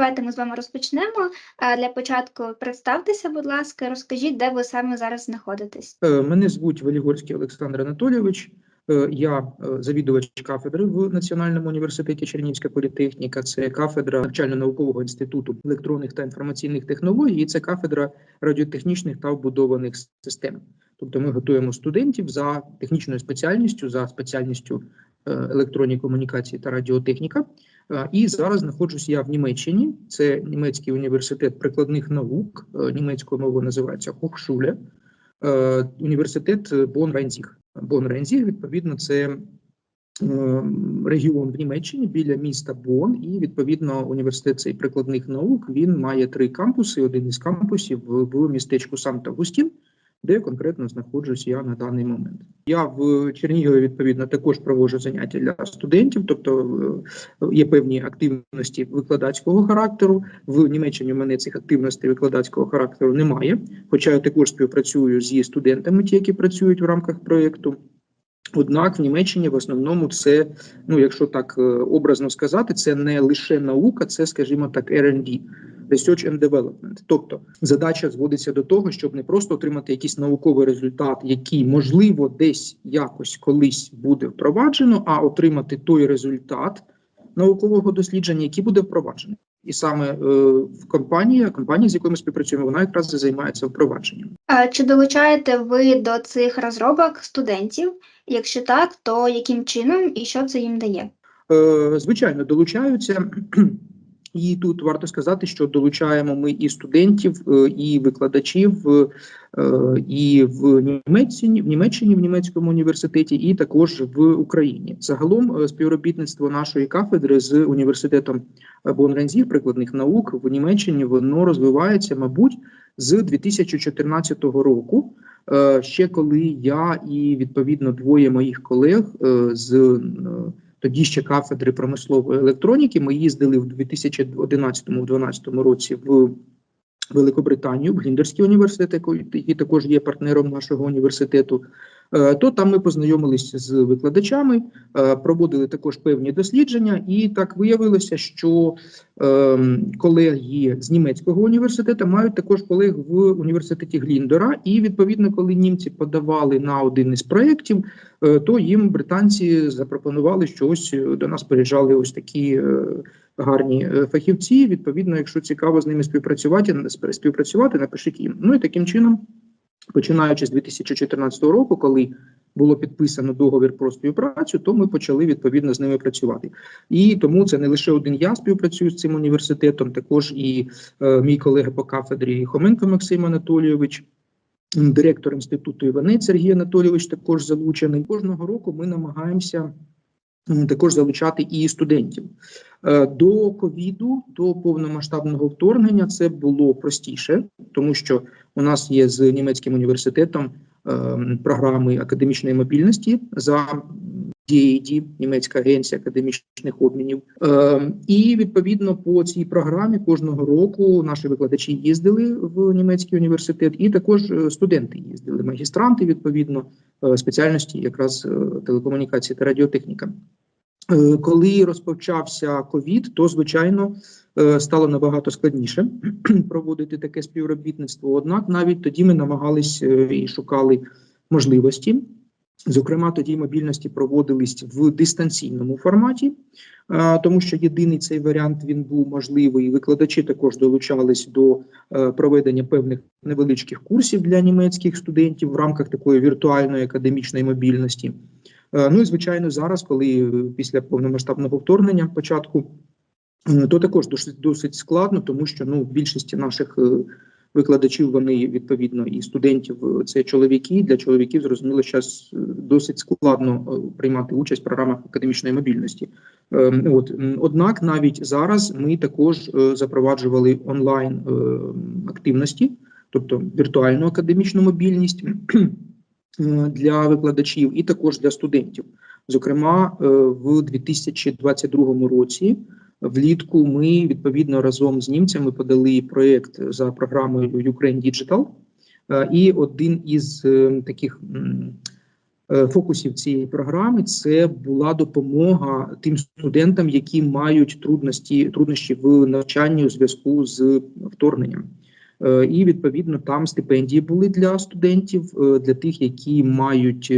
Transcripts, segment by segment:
давайте ми з вами розпочнемо. Для початку представтеся, будь ласка, розкажіть, де ви саме зараз знаходитесь. Е, Мене звуть Велігорський Олександр Анатолійович. Е, Я е, завідувач кафедри в Національному університеті Чернігівська політехніка. Це кафедра навчально-наукового інституту електронних та інформаційних технологій. І це кафедра радіотехнічних та вбудованих систем. Тобто, ми готуємо студентів за технічною спеціальністю, за спеціальністю електронні комунікації та радіотехніка. Е, І зараз знаходжусь я в Німеччині. Це німецький університет прикладних наук. е, Німецькою мовою називається Hochschule. Е, Університет Бон Райнзіг. Бон Райнзіг, відповідно, це регіон в Німеччині біля міста Бон, і відповідно університет цей прикладних наук він має три кампуси. Один із кампусів в, містечку Санкт-Августін, де конкретно знаходжусь я на даний момент. Я в Чернігові відповідно також проводжу заняття для студентів, тобто е, є певні активності викладацького характеру. В Німеччині в мене цих активностей викладацького характеру немає. Хоча я також співпрацюю зі студентами, ті, які працюють в рамках проєкту. Однак в Німеччині в основному це, ну якщо так е, образно сказати, це не лише наука, це, скажімо так, R&D, Research and Development. Тобто задача зводиться до того, щоб не просто отримати якийсь науковий результат, який можливо десь якось колись буде впроваджено, а отримати той результат наукового дослідження, який буде впроваджений. І саме е, в компанії, компанія, з якою ми співпрацюємо, вона якраз займається впровадженням. Е, Чи долучаєте ви до цих розробок студентів? Якщо так, то яким чином і що це їм дає? Е, Звичайно, долучаються. І тут варто сказати, що долучаємо ми і студентів, е, і викладачів, е, і в Німеччині, в Німеччині, в німецькому університеті, і також в Україні. Загалом співробітництво нашої кафедри з університетом Бонрензів прикладних наук в Німеччині воно розвивається, мабуть, з 2014 року. Е, Ще коли я і відповідно двоє моїх колег е, з е, тоді ще кафедри промислової електроніки. Ми їздили в 2011-2012 році в Великобританію, в Гліндерський університет, який також є партнером нашого університету. Е, То там ми познайомилися з викладачами, е, проводили також певні дослідження, і так виявилося, що ем, колеги з німецького університету мають також колег в університеті Гліндера. І відповідно, коли німці подавали на один із проєктів, е, то їм британці запропонували, що ось до нас приїжджали ось такі гарні фахівці. Відповідно, якщо цікаво з ними співпрацювати, спів- співпрацювати, напишіть їм. Ну і таким чином, починаючи з 2014 року, коли було підписано договір про співпрацю, то ми почали відповідно з ними працювати. І тому це не лише один я співпрацюю з цим університетом, також і е, мій колега по кафедрі Хоменко Максим Анатолійович. Директор інституту Іванець Сергій Анатолійович також залучений. Кожного року ми намагаємося також залучати і студентів. Е, До ковіду, до повномасштабного вторгнення, це було простіше, тому що у нас є з німецьким університетом ем, програми академічної мобільності за DAD, німецька агенція академічних обмінів. Ем, І відповідно по цій програмі кожного року наші викладачі їздили в німецький університет, і також е, студенти їздили, магістранти відповідно е, спеціальності, якраз е, телекомунікації та радіотехніка. Е, Коли розпочався ковід, то звичайно е, стало набагато складніше проводити таке співробітництво. Однак навіть тоді ми намагались е, і шукали можливості. Зокрема, тоді мобільності проводились в дистанційному форматі, е, тому що єдиний цей варіант він був можливий. Викладачі також долучались до е, проведення певних невеличких курсів для німецьких студентів в рамках такої віртуальної академічної мобільності. Е, Ну і звичайно, зараз, коли е, після повномасштабного вторгнення початку, е, то також досить досить складно, тому що ну в більшості наших е, викладачів вони відповідно і студентів е, це чоловіки. Для чоловіків зрозуміло, що досить складно е, приймати участь в програмах академічної мобільності. Е, От однак, навіть зараз ми також е, запроваджували онлайн е, активності, тобто віртуальну академічну мобільність е, для викладачів і також для студентів. Зокрема, е, в 2022 році влітку ми відповідно разом з німцями подали проєкт за програмою Ukraine Digital. Е, І один із е, таких е, фокусів цієї програми це була допомога тим студентам, які мають трудності труднощі в навчанні у зв'язку з вторгненням. І відповідно там стипендії були для студентів, для тих, які мають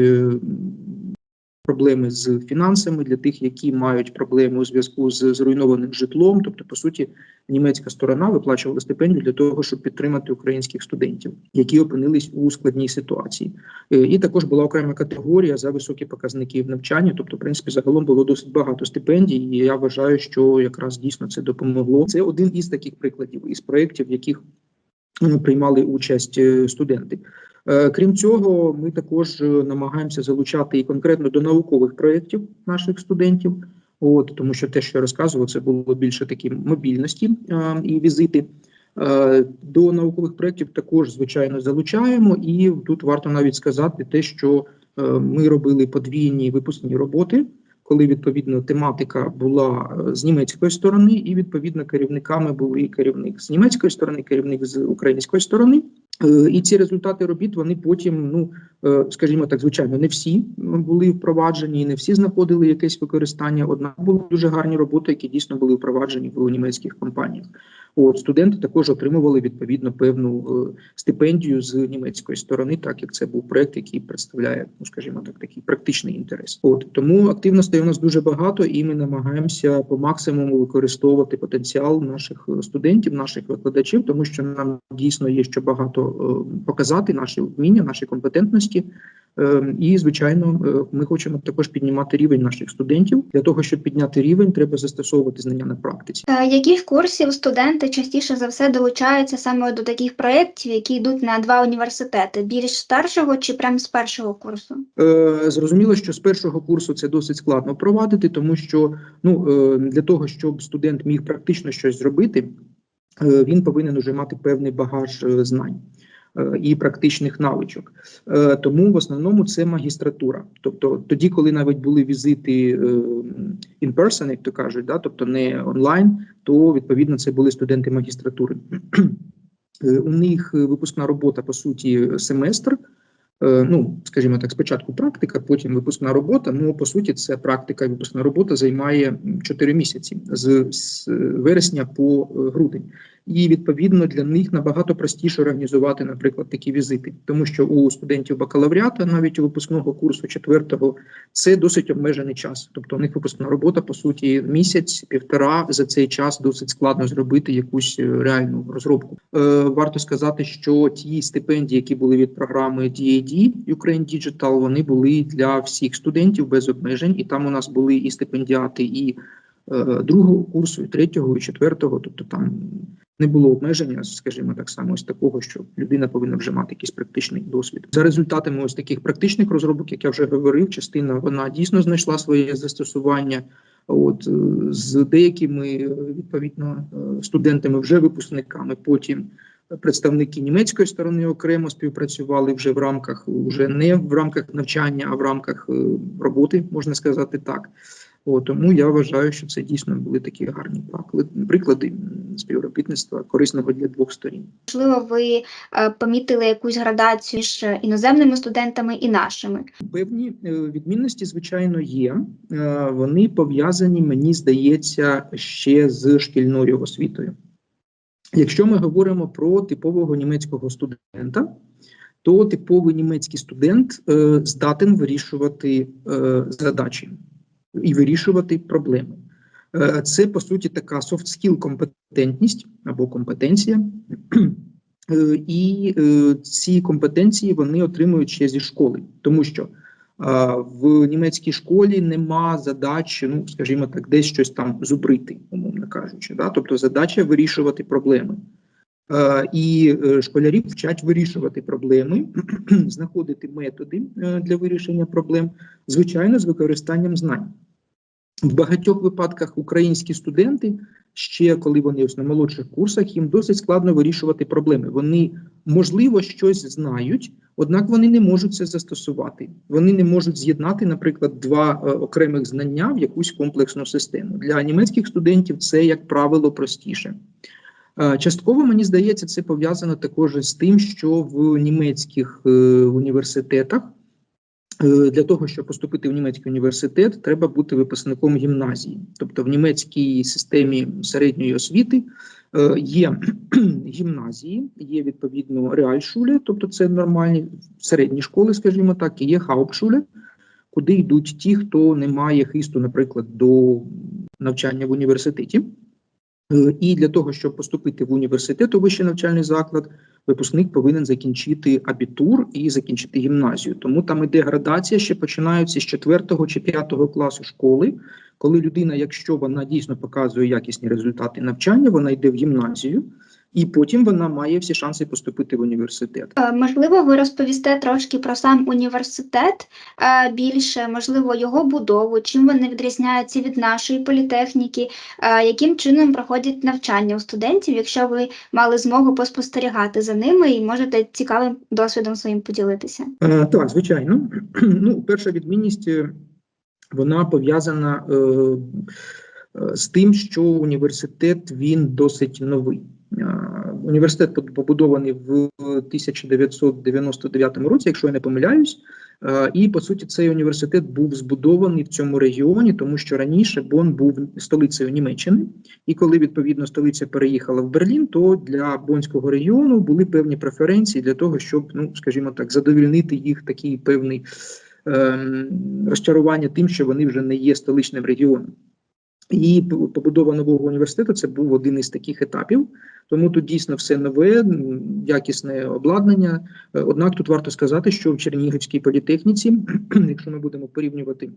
проблеми з фінансами, для тих, які мають проблеми у зв'язку з зруйнованим житлом. Тобто, по суті, німецька сторона виплачувала стипендію для того, щоб підтримати українських студентів, які опинились у складній ситуації. Е, І також була окрема категорія за високі показники в навчанні. Тобто, в принципі, загалом було досить багато стипендій. І я вважаю, що якраз дійсно це допомогло. Це один із таких прикладів із проєктів, в яких м, приймали участь е, студенти. Е, Крім цього, ми також е, намагаємося залучати і конкретно до наукових проєктів наших студентів. От тому, що те, що я розказував, це було більше такі мобільності е, і візити. Е, До наукових проєктів також звичайно залучаємо, і тут варто навіть сказати те, що е, ми робили подвійні випускні роботи, коли відповідно тематика була е, з німецької сторони, і відповідно керівниками були керівник з німецької сторони, керівник з української сторони. Е, І ці результати робіт вони потім, ну е, скажімо так, звичайно, не всі були впроваджені, не всі знаходили якесь використання. Однак були дуже гарні роботи, які дійсно були впроваджені в німецьких компаніях. От студенти також отримували відповідно певну е, стипендію з німецької сторони, так як це був проект, який представляє, ну скажімо так, такий практичний інтерес. От тому активностей у нас дуже багато, і ми намагаємося по максимуму використовувати потенціал наших е, студентів, наших викладачів, тому що нам дійсно є ще багато е, показати наші вміння, наші компетентності. Е, І, звичайно, е, ми хочемо також піднімати рівень наших студентів. Для того, щоб підняти рівень, треба застосовувати знання на практиці. Е, Яких курсів студенти частіше за все долучаються саме до таких проєктів, які йдуть на два університети, більш старшого чи прямо з першого курсу? Е, Зрозуміло, що з першого курсу це досить складно провадити, тому що ну е, для того, щоб студент міг практично щось зробити, він повинен уже мати певний багаж знань. І практичних навичок, Е, тому в основному це магістратура. Тобто, тоді, коли навіть були візити е, in person, як то кажуть, да, тобто не онлайн, то відповідно це були студенти магістратури. Е, У них випускна робота по суті семестр. Ну, скажімо так, спочатку практика, потім випускна робота. Ну, по суті, це практика і випускна робота займає 4 місяці з, вересня по грудень. І відповідно для них набагато простіше організувати, наприклад, такі візити, тому що у студентів бакалавріата, навіть у випускного курсу четвертого, це досить обмежений час. Тобто у них випускна робота, по суті, місяць, півтора за цей час досить складно зробити якусь е, реальну розробку. Е, варто сказати, що ті стипендії, які були від програми DAD Ukraine Digital, вони були для всіх студентів без обмежень, і там у нас були і стипендіати, і другого курсу, і третього, і четвертого. Тобто там не було обмеження, скажімо так само, ось такого, що людина повинна вже мати якийсь практичний досвід. За результатами ось таких практичних розробок, як я вже говорив, частина вона дійсно знайшла своє застосування. От е, з деякими е, відповідно е, студентами, вже випускниками, потім представники німецької сторони окремо співпрацювали вже в рамках, вже не в рамках навчання, а в рамках е, роботи, можна сказати так. От, тому я вважаю, що це дійсно були такі гарні приклади- приклади співробітництва корисного для двох сторін. Можливо, ви е, помітили якусь градацію між іноземними студентами і нашими? Певні е, відмінності, звичайно, є. Е, Вони пов'язані, мені здається, ще з шкільною освітою. Якщо ми говоримо про типового німецького студента, то типовий німецький студент е, здатен вирішувати е, задачі і вирішувати проблеми. Е, Це по суті така soft skill компетентність або компетенція. Е, І е, ці компетенції вони отримують ще зі школи, тому що в німецькій школі нема задачі, ну скажімо так, десь щось там зубрити, умовно кажучи. Да? Тобто задача вирішувати проблеми. Е, І е, школярів вчать вирішувати проблеми, знаходити методи е, для вирішення проблем, звичайно, з використанням знань. В багатьох випадках українські студенти, ще коли вони ось на молодших курсах, їм досить складно вирішувати проблеми. Вони, можливо, щось знають, однак вони не можуть це застосувати. Вони не можуть з'єднати, наприклад, два окремих знання в якусь комплексну систему. Для німецьких студентів це, як правило, простіше. Е, Частково мені здається, це пов'язано також з тим, що в німецьких е, університетах Е, Для того, щоб поступити в німецький університет, треба бути випускником гімназії. Тобто в німецькій системі середньої освіти є гімназії, є відповідно реальшуле, тобто це нормальні середні школи, скажімо так, і є хаупшуле, куди йдуть ті, хто не має хисту, наприклад, до навчання в університеті. Е, І для того, щоб поступити в університет у вищий навчальний заклад, випускник повинен закінчити абітур і закінчити гімназію. Тому там іде градація, ще починаються з 4 чи 5 класу школи, коли людина, якщо вона дійсно показує якісні результати навчання, вона йде в гімназію, і потім вона має всі шанси поступити в університет. Е, Можливо, ви розповісте трошки про сам університет, е, більше, можливо, його будову, чим вони відрізняються від нашої політехніки, е, яким чином проходять навчання у студентів, якщо ви мали змогу поспостерігати за ними і можете цікавим досвідом своїм поділитися. Так, звичайно. Ну, перша відмінність вона пов'язана з тим, що університет він досить новий. Університет побудований в 1999 році, якщо я не помиляюсь. І по суті, цей університет був збудований в цьому регіоні, тому що раніше Бон був столицею Німеччини, і коли відповідно столиця переїхала в Берлін, то для бонського регіону були певні преференції для того, щоб, ну скажімо так, задовільнити їх такий певний ем, розчарування тим, що вони вже не є столичним регіоном. І побудова нового університету це був один із таких етапів. Тому тут дійсно все нове, якісне обладнання. Е, Однак тут варто сказати, що в Чернігівській політехніці, якщо ми будемо порівнювати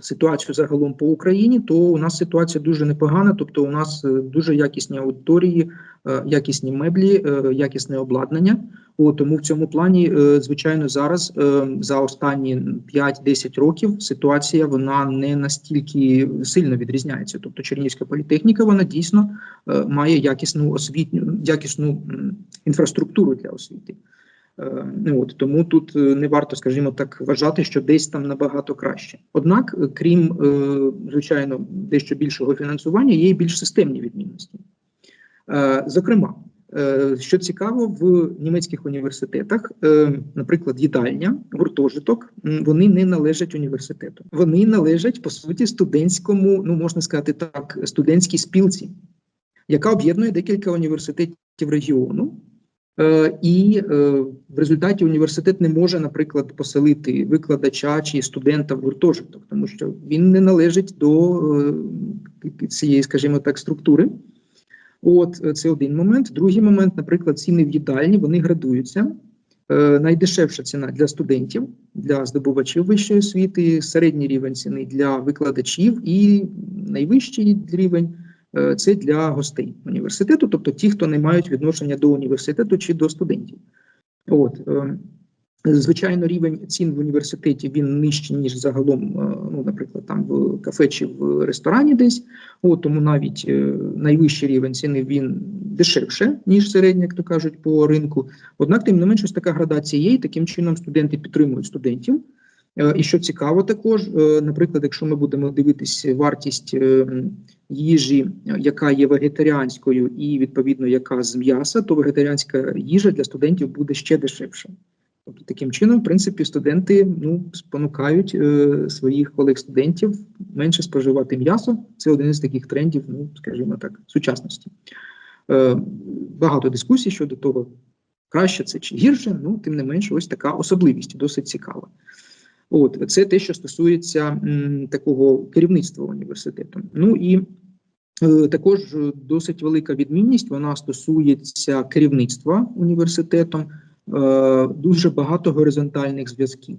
ситуацію загалом по Україні, то у нас ситуація дуже непогана. Тобто, у нас е, дуже якісні аудиторії, е, якісні меблі, е, якісне обладнання. О, тому в цьому плані, звичайно, зараз за останні 5-10 років ситуація вона не настільки сильно відрізняється. Тобто, Чернігівська політехніка вона дійсно має якісну освітню, якісну інфраструктуру для освіти. Е, ну От тому тут е, не варто, скажімо так, вважати, що десь там набагато краще. Однак, е, крім звичайно, дещо більшого фінансування, є і більш системні відмінності. Зокрема, що цікаво, в німецьких університетах, наприклад, їдальня, гуртожиток, вони не належать університету. Вони належать по суті студентському, ну можна сказати так, студентській спілці, яка об'єднує декілька університетів регіону. Е, І е, в результаті університет не може, наприклад, поселити викладача чи студента в гуртожиток, тому що він не належить до е, цієї, скажімо так, структури. От це один момент. Другий момент, наприклад, ціни в їдальні вони градуються. Найдешевша ціна для студентів, для здобувачів вищої освіти, середній рівень ціни для викладачів і найвищий рівень це для гостей університету, тобто ті, хто не мають відношення до університету чи до студентів. От е, звичайно, рівень цін в університеті він нижчий, ніж загалом, е, ну, наприклад, там в кафе чи в ресторані десь. От тому навіть е, найвищий рівень ціни він дешевше, ніж середня, як то кажуть, по ринку. Однак, тим не менш, ось така градація є, і таким чином студенти підтримують студентів. Е, І що цікаво, також, е, наприклад, якщо ми будемо дивитись вартість е, їжі, яка є вегетаріанською, і відповідно яка з м'яса, то вегетаріанська їжа для студентів буде ще дешевше. Тобто, таким чином, в принципі, студенти ну спонукають своїх колег-студентів менше споживати м'ясо. Це один із таких трендів, ну скажімо так, сучасності. Багато дискусій щодо того, краще це чи гірше. Ну тим не менше, ось така особливість досить цікава. От це те, що стосується м, такого керівництва університету. Ну і е, також досить велика відмінність. Вона стосується керівництва університетом. Е, дуже багато горизонтальних зв'язків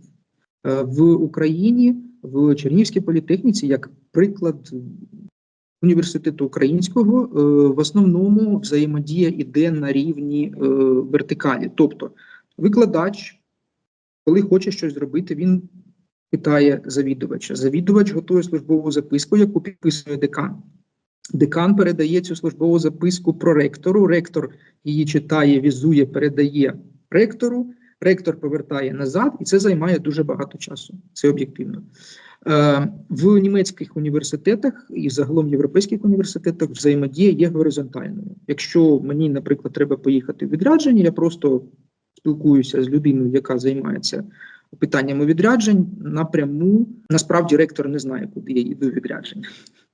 Е, в Україні, в Чернігівській політехніці, як приклад університету українського, е, в основному взаємодія іде на рівні е, вертикалі. Тобто, викладач, коли хоче щось зробити, він питає завідувача. Завідувач готує службову записку, яку підписує декан. Декан передає цю службову записку проректору. Ректор її читає, візує, передає ректору. Ректор повертає назад, і це займає дуже багато часу. Це об'єктивно. Е, в німецьких університетах і загалом європейських університетах взаємодія є горизонтальною. Якщо мені, наприклад, треба поїхати в відрядження, я просто спілкуюся з людиною, яка займається питаннями відряджень напряму. Насправді ректор не знає, куди я йду відрядження.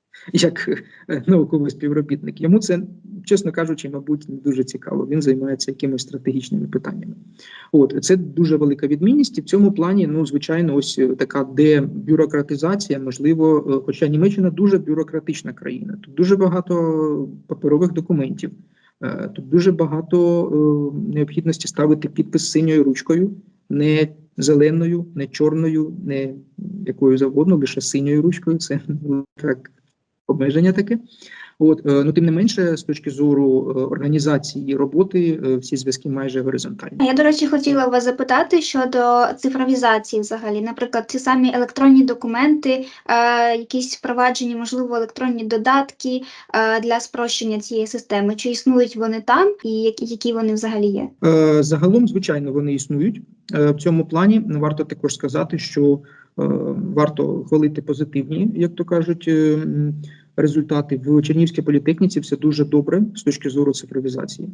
Як е, науковий співробітник, йому це, чесно кажучи, мабуть, не дуже цікаво. Він займається якимись стратегічними питаннями. От це дуже велика відмінність. І в цьому плані, ну звичайно, ось е, така дебюрократизація, можливо, е, хоча Німеччина дуже бюрократична країна. Тут дуже багато паперових документів. Тут дуже багато необхідності ставити підпис синьою ручкою, не зеленою, не чорною, не якою завгодно, лише синьою ручкою. Це так обмеження таке. От е, ну тим не менше, з точки зору е, організації роботи, е, всі зв'язки майже горизонтальні. Я, до речі, хотіла вас запитати щодо цифровізації взагалі. Наприклад, ті самі електронні документи, е, якісь впроваджені, можливо, електронні додатки е, для спрощення цієї системи. Чи існують вони там і які, які вони взагалі є? Е, Загалом, звичайно, вони існують. Е, В цьому плані варто також сказати, що е, варто хвалити позитивні, як то кажуть, е, результати в Чернігівській політехніці. Все дуже добре з точки зору цифровізації.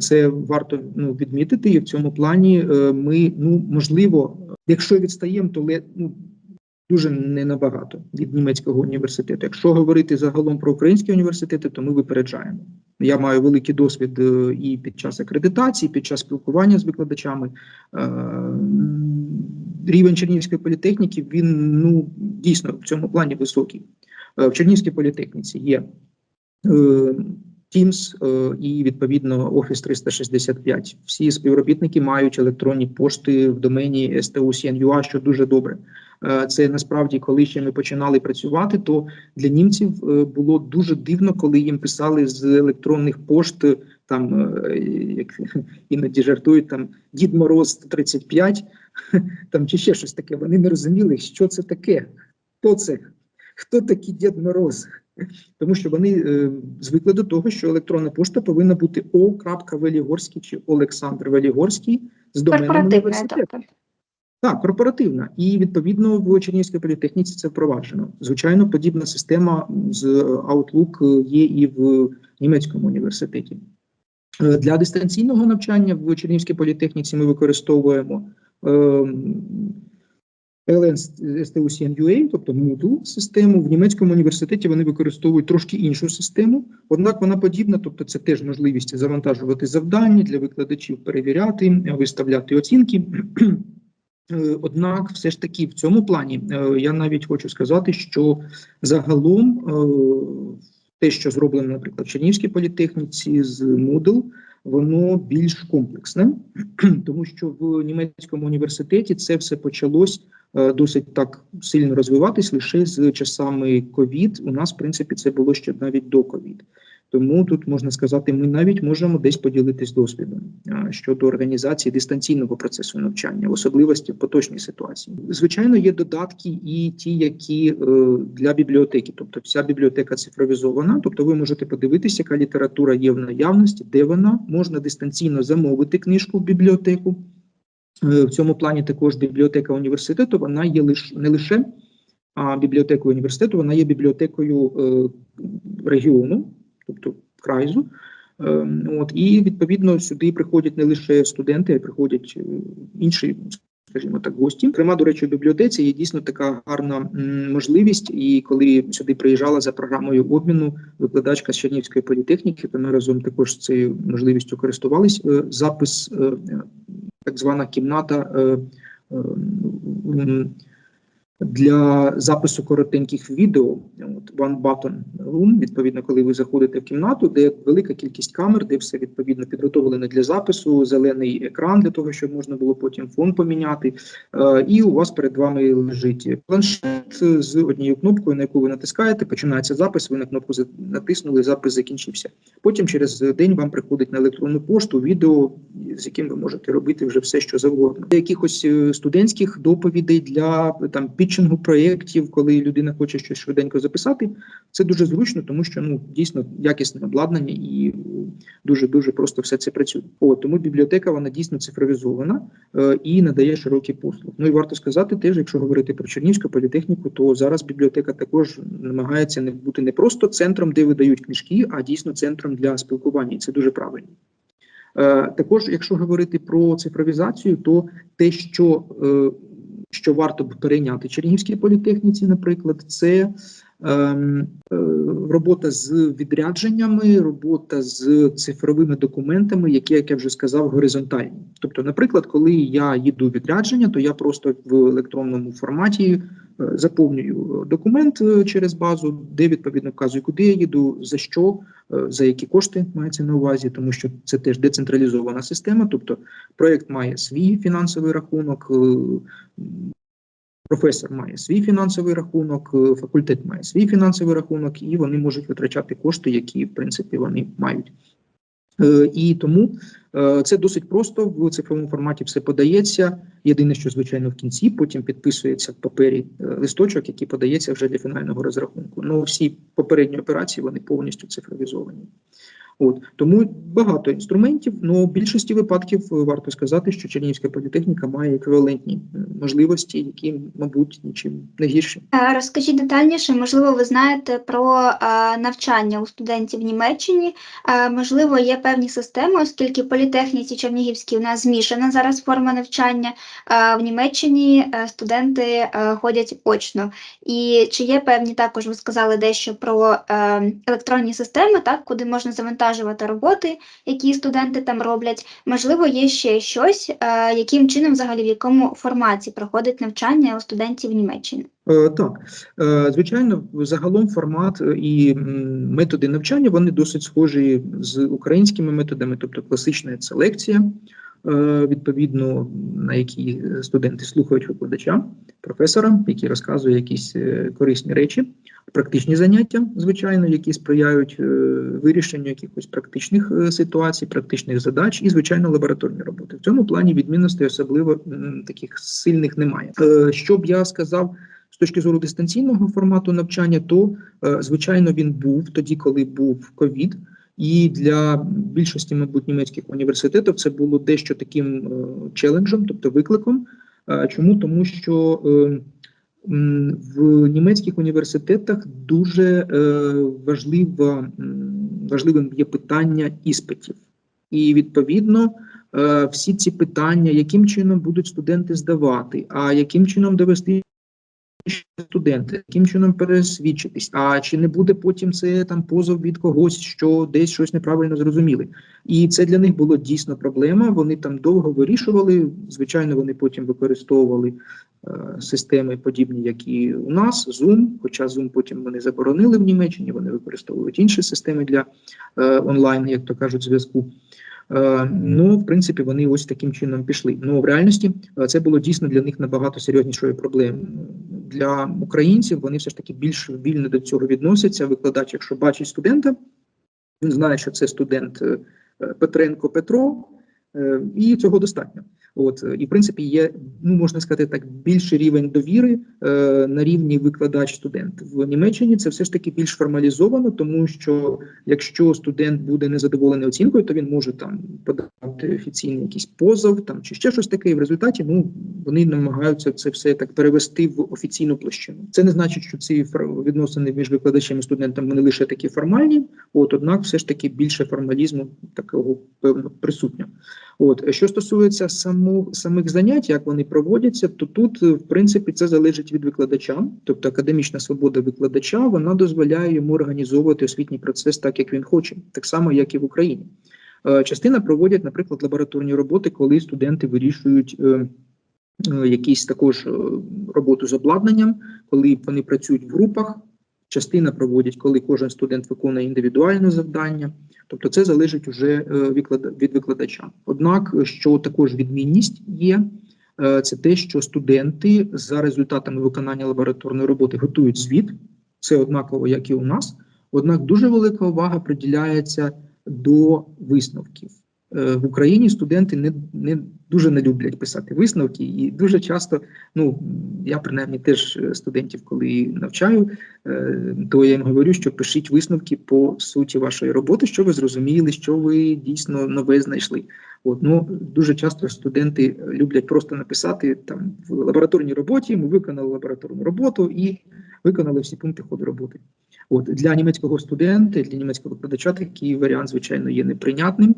Це варто ну, відмітити. І в цьому плані ми, ну можливо, якщо відстаємо, то ну, дуже не набагато від німецького університету. Якщо говорити загалом про українські університети, то ми випереджаємо. Я маю великий досвід е, і під час акредитації, і під час спілкування з викладачами. Е, Рівень Чернігівської політехніки він ну дійсно в цьому плані високий. Е, В Чернігівській політехніці є Teams е, і відповідно Office 365. Всі співробітники мають електронні пошти в домені STU.CNUA, що дуже добре. Е, Це насправді, коли ще ми починали працювати, то для німців е, було дуже дивно, коли їм писали з електронних пошт там, як іноді жартують, там Дід Мороз 35, там чи ще щось таке. Вони не розуміли, що це таке, хто це, хто такий Дід Мороз. Тому що вони е, звикли до того, що електронна пошта повинна бути О.Велігорський чи Олександр Велігорський з доменом університету. тобто. Так, корпоративна. І відповідно в Чернігівській політехніці це впроваджено. Звичайно, подібна система з Outlook є і в німецькому університеті. Е, Для дистанційного навчання в Чернігівській політехніці ми використовуємо ем, LN тобто Moodle систему. В німецькому університеті вони використовують трошки іншу систему, однак вона подібна, тобто це теж можливість завантажувати завдання для викладачів, перевіряти, виставляти оцінки. Е, Однак, все ж таки, в цьому плані е, я навіть хочу сказати, що загалом е, те, що зроблено, наприклад, в Чернігівській політехніці з Moodle, воно більш комплексне, тому що в німецькому університеті це все почалось е, досить так сильно розвиватись лише з часами ковід. У нас, в принципі, це було ще навіть до ковід. Тому тут можна сказати, ми навіть можемо десь поділитись досвідом щодо організації дистанційного процесу навчання, особливості в поточній ситуації. Звичайно, є додатки і ті, які е, для бібліотеки, тобто вся бібліотека цифровізована. Тобто, ви можете подивитися, яка література є в наявності, де вона можна дистанційно замовити книжку в бібліотеку. Е, В цьому плані також бібліотека університету вона є лише не лише а бібліотекою університету, вона є бібліотекою е, регіону, тобто крайзу. Е, От і відповідно сюди приходять не лише студенти, а й приходять е, інші, скажімо так, гості. Зокрема, до речі, в бібліотеці є дійсно така гарна можливість. І коли сюди приїжджала за програмою обміну викладачка з Чернівської політехніки, то ми разом також цією можливістю користувались. Е, Запис, е, е, так звана кімната. Для запису коротеньких відео, от One Button Room, відповідно, коли ви заходите в кімнату, де велика кількість камер, де все відповідно підготовлено для запису, зелений екран для того, щоб можна було потім фон поміняти. Е, і у вас перед вами лежить планшет з однією кнопкою, на яку ви натискаєте, починається запис. Ви на кнопку натиснули, запис закінчився. Потім через день вам приходить на електронну пошту відео, з яким ви можете робити вже все, що завгодно. Якихось е, студентських доповідей для там пітчингу проєктів, коли людина хоче щось швиденько записати, це дуже зручно, тому що ну дійсно якісне обладнання і дуже дуже просто все це працює. От тому бібліотека вона дійсно цифровізована е, і надає широкий послуг. Ну і варто сказати, теж, якщо говорити про Чернігівську політехніку, то зараз бібліотека також намагається не бути не просто центром, де видають книжки, а дійсно центром для спілкування. І це дуже правильно. Е, також, якщо говорити про цифровізацію, то те, що е, що варто б перейняти Чернігівській політехніці, наприклад, це робота з відрядженнями, робота з цифровими документами, які, як я вже сказав, горизонтальні. Тобто, наприклад, коли я їду у відрядження, то я просто в електронному форматі е, заповнюю документ е, через базу, де відповідно вказую, куди я їду, за що, е, за які кошти мається на увазі, тому що це теж децентралізована система. Тобто, проект має свій фінансовий рахунок. Професор має свій фінансовий рахунок, е, факультет має свій фінансовий рахунок, і вони можуть витрачати кошти, які в принципі вони мають. Е, І тому е, це досить просто в цифровому форматі все подається. Єдине, що звичайно в кінці потім підписується в папері листочок, який подається вже для фінального розрахунку. Ну всі попередні операції вони повністю цифровізовані. От тому багато інструментів. але в більшості випадків е, варто сказати, що Чернігівська політехніка має еквівалентні е, можливості, які, мабуть, нічим не гірші. Е, Розкажіть детальніше, можливо, ви знаєте про навчання у студентів в Німеччині. Можливо, є певні системи, оскільки в політехніці Чернігівській у нас змішана зараз форма навчання. В Німеччині студенти ходять очно. І чи є певні також, ви сказали дещо про електронні системи, так, куди можна завантажувати роботи, які студенти там роблять. Можливо, є ще щось, е, яким чином взагалі в якому форматі проходить навчання у студентів в Німеччині. Е, Так, Е, звичайно, загалом формат і методи навчання вони досить схожі з українськими методами, тобто класична це е, відповідно на якій студенти слухають викладача, професора, який розказує якісь е, корисні речі, практичні заняття, звичайно, які сприяють е, вирішенню якихось практичних ситуацій, практичних задач, і звичайно лабораторні роботи. В цьому плані відмінностей особливо таких сильних немає. Е, Що б я сказав з точки зору дистанційного формату навчання, то звичайно він був тоді, коли був ковід. І для більшості, мабуть, німецьких університетів це було дещо таким е, челенджем, тобто викликом. Чому? Тому що е, в німецьких університетах дуже е, важлива, важливим є питання іспитів. І відповідно всі ці питання, яким чином будуть студенти здавати, а яким чином довести студенти, яким чином пересвідчитись, а чи не буде потім це там позов від когось, що десь щось неправильно зрозуміли. І це для них було дійсно проблема. Вони там довго вирішували. Звичайно, вони потім використовували е, системи подібні, як і у нас, Zoom, хоча Zoom потім вони заборонили в Німеччині, вони використовують інші системи для е, онлайн, як то кажуть, зв'язку. Е, Ну, в принципі, вони ось таким чином пішли. Ну в реальності е, це було дійсно для них набагато серйознішою проблемою. Для українців вони все ж таки більш вільно до цього відносяться. Викладач, якщо бачить студента, він знає, що це студент е, Петренко Петро, і цього достатньо. От і в принципі є, ну можна сказати так, більший рівень довіри е, на рівні викладач-студент в Німеччині. Це все ж таки більш формалізовано, тому що якщо студент буде незадоволений оцінкою, то він може там подати офіційний якийсь позов, там чи ще щось таке. І в результаті ну вони намагаються це все так перевести в офіційну площину. Це не значить, що ці відносини між викладачем і студентом вони лише такі формальні. От однак, все ж таки більше формалізму такого певно присутньо. От що стосується саму самих занять, як вони проводяться, то тут е, в принципі це залежить від викладача, тобто академічна свобода викладача, вона дозволяє йому організовувати освітній процес так, як він хоче, так само як і в Україні. Е, Частина проводять, наприклад, лабораторні роботи, коли студенти вирішують. е, Якісь також роботу з обладнанням, коли вони працюють в групах. Частина проводять, коли кожен студент виконує індивідуальне завдання. Тобто це залежить уже е, від викладача. Однак, е, що також відмінність є, е, це те, що студенти за результатами виконання лабораторної роботи готують звіт. Це однаково, як і у нас. Однак дуже велика увага приділяється до висновків. Е, В Україні студенти не, не дуже не люблять писати висновки, і дуже часто, ну я принаймні теж е, студентів, коли навчаю, е, то я їм говорю, що пишіть висновки по суті вашої роботи, що ви зрозуміли, що ви дійсно нове знайшли. От ну дуже часто студенти люблять просто написати там в лабораторній роботі. Ми виконали лабораторну роботу і виконали всі пункти ходу роботи. От для німецького студента, для німецького викладача такий варіант, звичайно, є неприйнятним.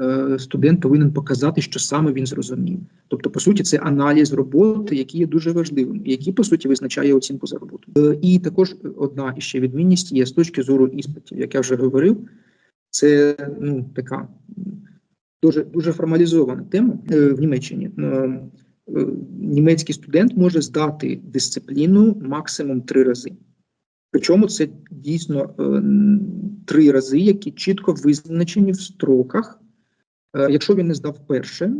Е, Студент повинен показати, що саме він зрозумів. Тобто, по суті, це аналіз роботи, який є дуже важливим, який по суті визначає оцінку за роботу. Е, І також одна іще відмінність є з точки зору іспитів, як я вже говорив. Це ну така дуже дуже формалізована тема е, в Німеччині. Е, е, Німецький студент може здати дисципліну максимум три рази. Причому це дійсно е, три рази, які чітко визначені в строках. Е, Якщо він не здав перше,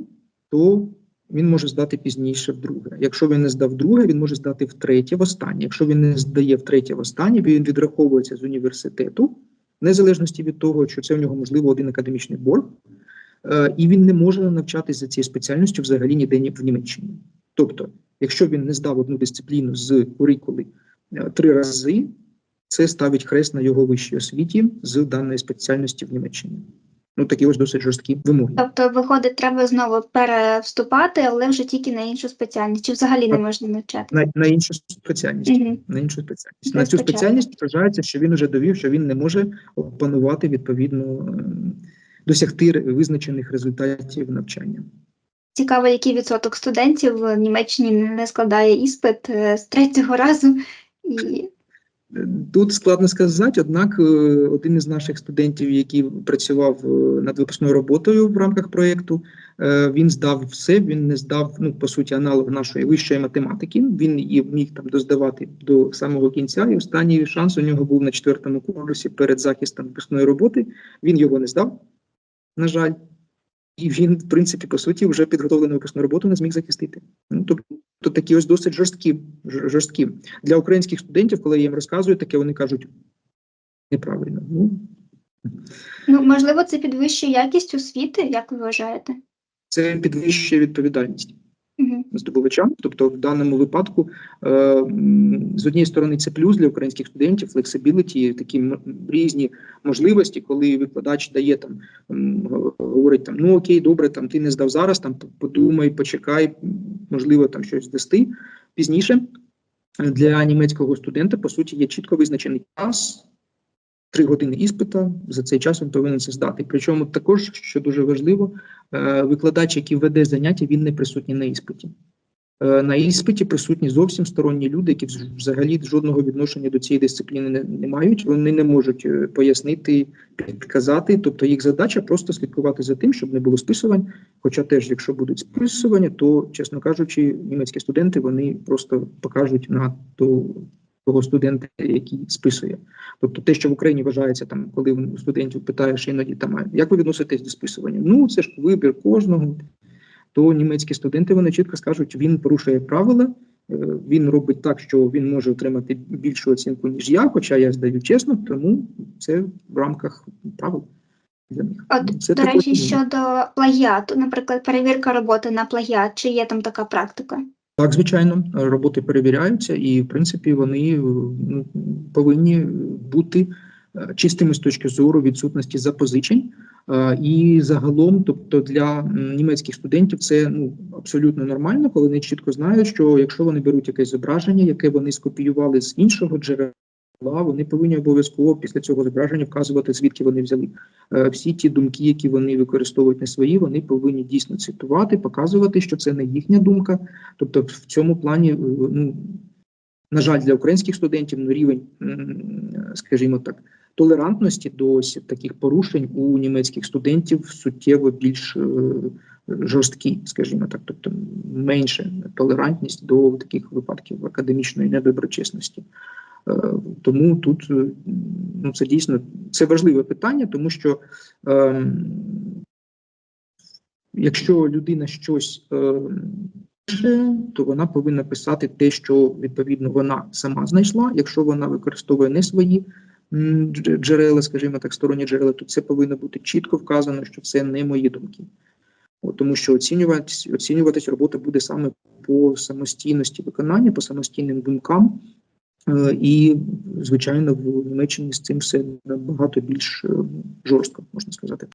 то він може здати пізніше вдруге. Якщо він не здав друге, він може здати втретє, в останнє. Якщо він не здає втретє, в останнє, він відраховується з університету, в незалежності від того, що це у нього можливо один академічний борг, е, і він не може навчатися за цією спеціальністю взагалі ніде в Німеччині. Тобто, якщо він не здав одну дисципліну з курикули три рази, це ставить хрест на його вищій освіті з даної спеціальності в Німеччині. Ну такі ось досить жорсткі вимоги. Тобто, виходить, треба знову перевступати, але вже тільки на іншу спеціальність, чи взагалі не можна навчати. На, на іншу спеціальність. Угу. На іншу спеціальність. На цю спеціальність вважається, що він вже довів, що він не може опанувати відповідно ем, досягти визначених результатів навчання. Цікаво, який відсоток студентів в Німеччині не складає іспит е, з третього разу. І Е, Тут складно сказати, однак е, один із наших студентів, який працював е, над випускною роботою в рамках проєкту, е, він здав все, він не здав, ну, по суті, аналог нашої вищої математики. Він її міг там доздавати до самого кінця, і останній шанс у нього був на четвертому курсі перед захистом випускної роботи. Він його не здав, на жаль. І він, в принципі, по суті, вже підготовлену випускну роботу не зміг захистити. Ну, тобто такі ось досить жорсткі, жорсткі. Для українських студентів, коли я їм розказую таке, вони кажуть неправильно. Ну, ну, можливо, це підвищує якість освіти, як ви вважаєте? це підвищує відповідальність Здобувачам. Тобто, в даному випадку, е, з однієї сторони, це плюс для українських студентів, флексибіліті, такі різні можливості, коли викладач дає там, говорить там, ну окей, добре, там ти не здав зараз, там подумай, почекай, можливо, там щось здасти пізніше. Для німецького студента, по суті, є чітко визначений час. Три години іспита за цей час він повинен це здати. Причому також, що дуже важливо, е, викладач, який веде заняття, він не присутній на іспиті. Е, На іспиті присутні зовсім сторонні люди, які вз- взагалі жодного відношення до цієї дисципліни не, не мають. Вони не можуть е, пояснити, підказати. Тобто їх задача просто слідкувати за тим, щоб не було списувань. Хоча теж, якщо будуть списування, то, чесно кажучи, німецькі студенти вони просто покажуть на то, того студента, який списує. Тобто те, що в Україні вважається там, коли у студентів питаєш іноді там, як ви відноситесь до списування? Ну це ж вибір кожного. То німецькі студенти вони чітко скажуть, він порушує правила, е, він робить так, що він може отримати більшу оцінку, ніж я, хоча я здаю чесно, тому це в рамках правил. От, Це до речі, щодо плагіату, наприклад, перевірка роботи на плагіат, чи є там така практика? Так, звичайно, роботи перевіряються, і в принципі вони е, ну, повинні бути е, чистими з точки зору відсутності запозичень. Е, І загалом, тобто для німецьких студентів, це ну абсолютно нормально, коли вони чітко знають, що якщо вони беруть якесь зображення, яке вони скопіювали з іншого джерела. Вони повинні обов'язково після цього зображення вказувати, звідки вони взяли. Е, всі ті думки, які вони використовують не свої, вони повинні дійсно цитувати, показувати, що це не їхня думка, Тобто, в цьому плані, е, ну на жаль, для українських студентів ну, рівень, скажімо так, толерантності до таких порушень у німецьких студентів суттєво більш е, жорсткий, скажімо так, тобто менше толерантність до таких випадків академічної недоброчесності. Е, Тому тут е, ну, це дійсно це важливе питання, тому що ем, якщо людина щось пише, то вона повинна писати те, що відповідно вона сама знайшла. Якщо вона використовує не свої джерела, скажімо так, сторонні джерела, то це повинно бути чітко вказано, що це не мої думки. От, тому що оцінюватись, оцінюватись робота буде саме по самостійності виконання, по самостійним думкам. Е, І, звичайно, в Німеччині з цим все набагато більш е, жорстко, можна сказати.